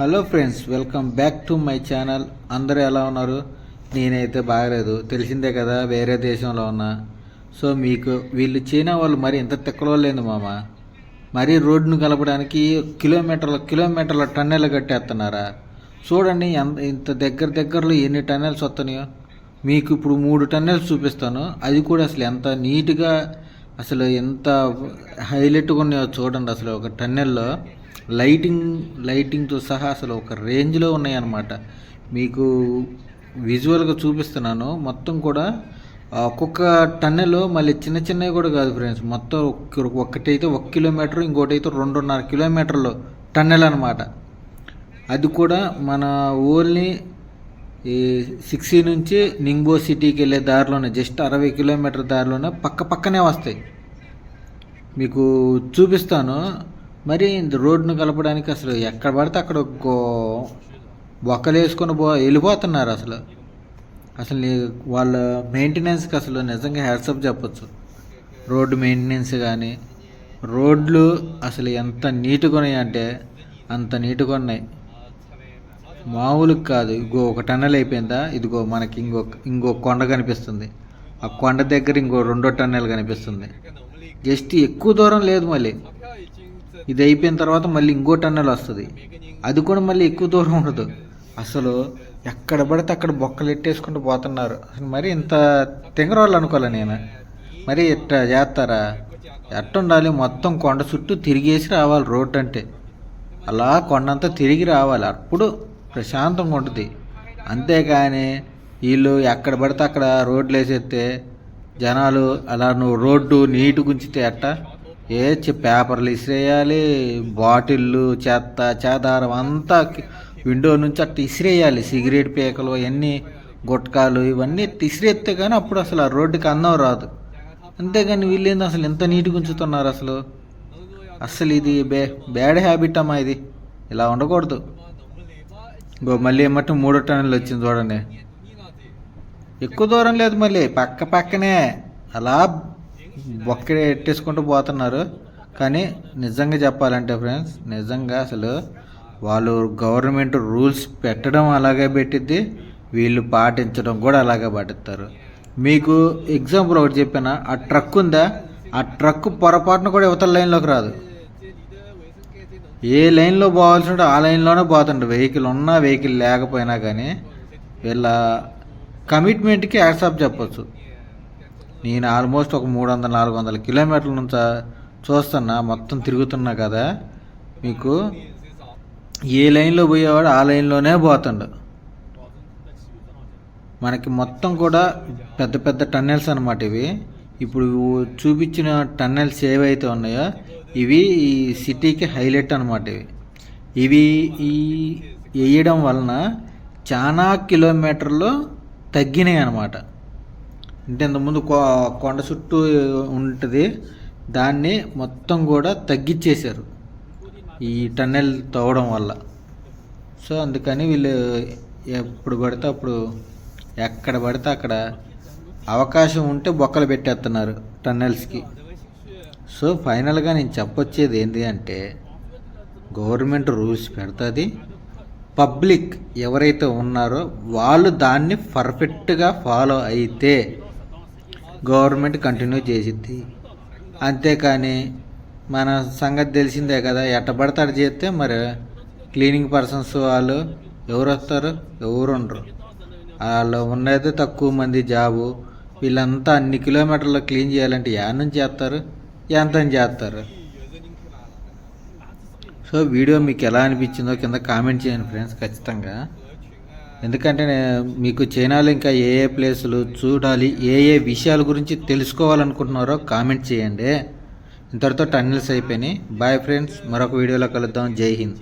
Hello friends welcome back to my channel అందరూ ఎలా ఉన్నారు? నేనైతే బాగలేదు. తెలిసిందే కదా వేరే దేశంలో ఉన్నా. సో మీకు వీళ్ళు చైనా వాళ్ళు మరి ఇంత తిక్కలోలేదు మామ. మరీ రోడ్డును కలపడానికి కిలోమీటర్ల కిలోమీటర్ల టన్నెల్ కట్టేస్తున్నారా? చూడండి ఎంత ఇంత దగ్గర దగ్గరలో ఎన్ని టన్నెల్స్ వస్తున్నాయో. మీకు ఇప్పుడు మూడు టన్నెల్స్ చూపిస్తాను. అది కూడా అసలు ఎంత నీట్గా అసలు ఎంత హైలైట్గా ఉన్నాయో చూడండి అసలు ఒక టన్నెల్లో. లైటింగ్ లైటింగ్తో సహా అసలు ఒక రేంజ్లో ఉన్నాయన్నమాట. మీకు విజువల్గా చూపిస్తున్నాను. మొత్తం కూడా ఒక్కొక్క టన్నెలో మళ్ళీ చిన్న చిన్నవి కూడా కాదు ఫ్రెండ్స్. మొత్తం ఒక్కటైతే ఒక కిలోమీటర్ ఇంకోటి అయితే రెండున్నర కిలోమీటర్లు టన్నెల్ అనమాట అది కూడా మన ఓన్లీ ఈ సిక్సీ నుంచి నింగ్బో సిటీకి వెళ్ళే దారిలోనే జస్ట్ అరవై కిలోమీటర్ దారిలోనే పక్క పక్కనే వస్తాయి. మీకు చూపిస్తాను. మరి ఇంత కలపడానికి అసలు ఎక్కడ పడితే అక్కడ ఒక్కలేసుకొని బొక్కలు వేసుకొని పో వెళ్ళిపోతున్నారు అసలు. అసలు వాళ్ళ మెయింటెనెన్స్కి అసలు నిజంగా హ్యాట్సప్ చెప్పచ్చు. రోడ్డు మెయింటెనెన్స్ కానీ రోడ్లు అసలు ఎంత నీట్గా ఉన్నాయి అంటే అంత నీట్గా ఉన్నాయి. మామూలుగా కాదు ఇగో ఒక టన్నెల్ అయిపోయిందా? ఇదిగో మనకి ఇంకో ఇంకో కొండ కనిపిస్తుంది. ఆ కొండ దగ్గర ఇంకో రెండో టన్నెల్ కనిపిస్తుంది. జస్ట్ ఎక్కువ దూరం లేదు మళ్ళీ. ఇది అయిపోయిన తర్వాత మళ్ళీ ఇంకో టన్నెల్ వస్తుంది. అది కూడా మళ్ళీ ఎక్కువ దూరం ఉండదు. అసలు ఎక్కడ పడితే అక్కడ బొక్కలు ఎట్టేసుకుంటూ పోతున్నారు. అసలు మరి ఇంత తింగరోళ్ళు అనుకోలే నేను. మరి ఇట్లా చేస్తారా? ఎట్ట ఉండాలి మొత్తం కొండ చుట్టూ తిరిగేసి రావాలి రోడ్ అంటే. అలా కొండంతా తిరిగి రావాలి. అప్పుడు ప్రశాంతంగా ఉంటుంది. అంతేకాని వీళ్ళు ఎక్కడ పడితే అక్కడ రోడ్లు వేసేస్తే జనాలు అలా నువ్వు రోడ్డు నీటు గుంచితే ఎట్టా? ఏ పేపర్లు ఇసిరేయాలి బాటిళ్ళు చెత్త చెదారం అంతా విండో నుంచి అట్ట ఇసిరేయాలి. సిగరెట్ పీకలు అవన్నీ గుట్కాలు ఇవన్నీ ఇసిరేస్తే కానీ అప్పుడు అసలు ఆ రోడ్డుకి అందం రాదు. అంతేగాని వీళ్ళేంది అసలు ఎంత నీట్గా ఉంచుతున్నారు అసలు? అసలు ఇది బే బ్యాడ్ హ్యాబిట్ అమ్మా ఇది. ఇలా ఉండకూడదు. ఇంకో మళ్ళీ ఏమంటే మూడో టన్నులు వచ్చింది చూడండి. ఎక్కువ దూరం లేదు మళ్ళీ. పక్క పక్కనే. అలా బొక్క ఎట్టేసుకుంటూ పోతున్నారు. కానీ నిజంగా చెప్పాలంటే ఫ్రెండ్స్ నిజంగా అసలు వాళ్ళు గవర్నమెంట్ రూల్స్ పెట్టడం అలాగే పెట్టిద్ది వీళ్ళు పాటించడం కూడా అలాగే పాటిస్తారు. మీకు ఎగ్జాంపుల్ ఒకటి చెప్పాను? ఆ ట్రక్ ఉందా? ఆ ట్రక్ పొరపాటున కూడా ఇవతల లైన్లోకి రాదు. ఏ లైన్లో పోవాల్సి ఉంటే ఆ లైన్లోనే పోతుండే. వెహికల్ ఉన్నా వెహికల్ లేకపోయినా కానీ వీళ్ళ కమిట్మెంట్కి యాడ్సాప్ చెప్పచ్చు. నేను ఆల్మోస్ట్ ఒక మూడు వందల నాలుగు వందల కిలోమీటర్ల నుంచి చూస్తున్నా మొత్తం తిరుగుతున్నా కదా మీకు ఏ లైన్లో పోయేవాడు ఆ లైన్లోనే పోతుండు. మనకి మొత్తం కూడా పెద్ద పెద్ద టన్నెల్స్ అనమాట ఇవి. ఇప్పుడు చూపించిన టన్నెల్స్ ఏవైతే ఉన్నాయో ఇవి ఈ సిటీకి హైలైట్ అనమాట ఇవి. ఇవి ఈ వేయడం వలన చాలా కిలోమీటర్లు తగ్గినాయి అనమాట అంటే ఇంతకుముందు కొ- కొండ చుట్టూ ఉంటుంది. దాన్ని మొత్తం కూడా తగ్గించేశారు ఈ టన్నెల్ తవ్వడం వల్ల. సో అందుకని వీళ్ళు ఎప్పుడు పడితే అప్పుడు ఎక్కడ పడితే అక్కడ అవకాశం ఉంటే బొక్కలు పెట్టేస్తున్నారు టన్నెల్స్కి. సో ఫైనల్గా నేను చెప్పొచ్చేది ఏంటి అంటే గవర్నమెంట్ రూల్స్ పెడుతుంది. పబ్లిక్ ఎవరైతే ఉన్నారో వాళ్ళు దాన్ని పర్ఫెక్ట్గా ఫాలో అయితే గవర్నమెంట్ కంటిన్యూ చేసిద్ది. అంతేకాని మన సంగతి తెలిసిందే కదా ఎట్టబడతాడు చేస్తే మరి క్లీనింగ్ పర్సన్స్ వాళ్ళు ఎవరు వస్తారు ఎవరు ఉండరు వాళ్ళు ఉన్నదే తక్కువ మంది జాబు. వీళ్ళంతా అన్ని కిలోమీటర్లు క్లీన్ చేయాలంటే యా నుంచి చేస్తారు? ఎంత అని చేస్తారు? సో వీడియో మీకు ఎలా అనిపించిందో కింద కామెంట్ చేయండి ఫ్రెండ్స్ ఖచ్చితంగా. ఎందుకంటే మీకు చైనాలో ఇంకా ఏ ఏ ప్లేసులు చూడాలి ఏ ఏ విషయాల గురించి తెలుసుకోవాలనుకుంటున్నారో కామెంట్ చేయండి. ఇంతటితో టన్నెల్స్ అయిపోయినాయి. బాయ్ ఫ్రెండ్స్ మరొక వీడియోలో కలుద్దాం. జై హింద్.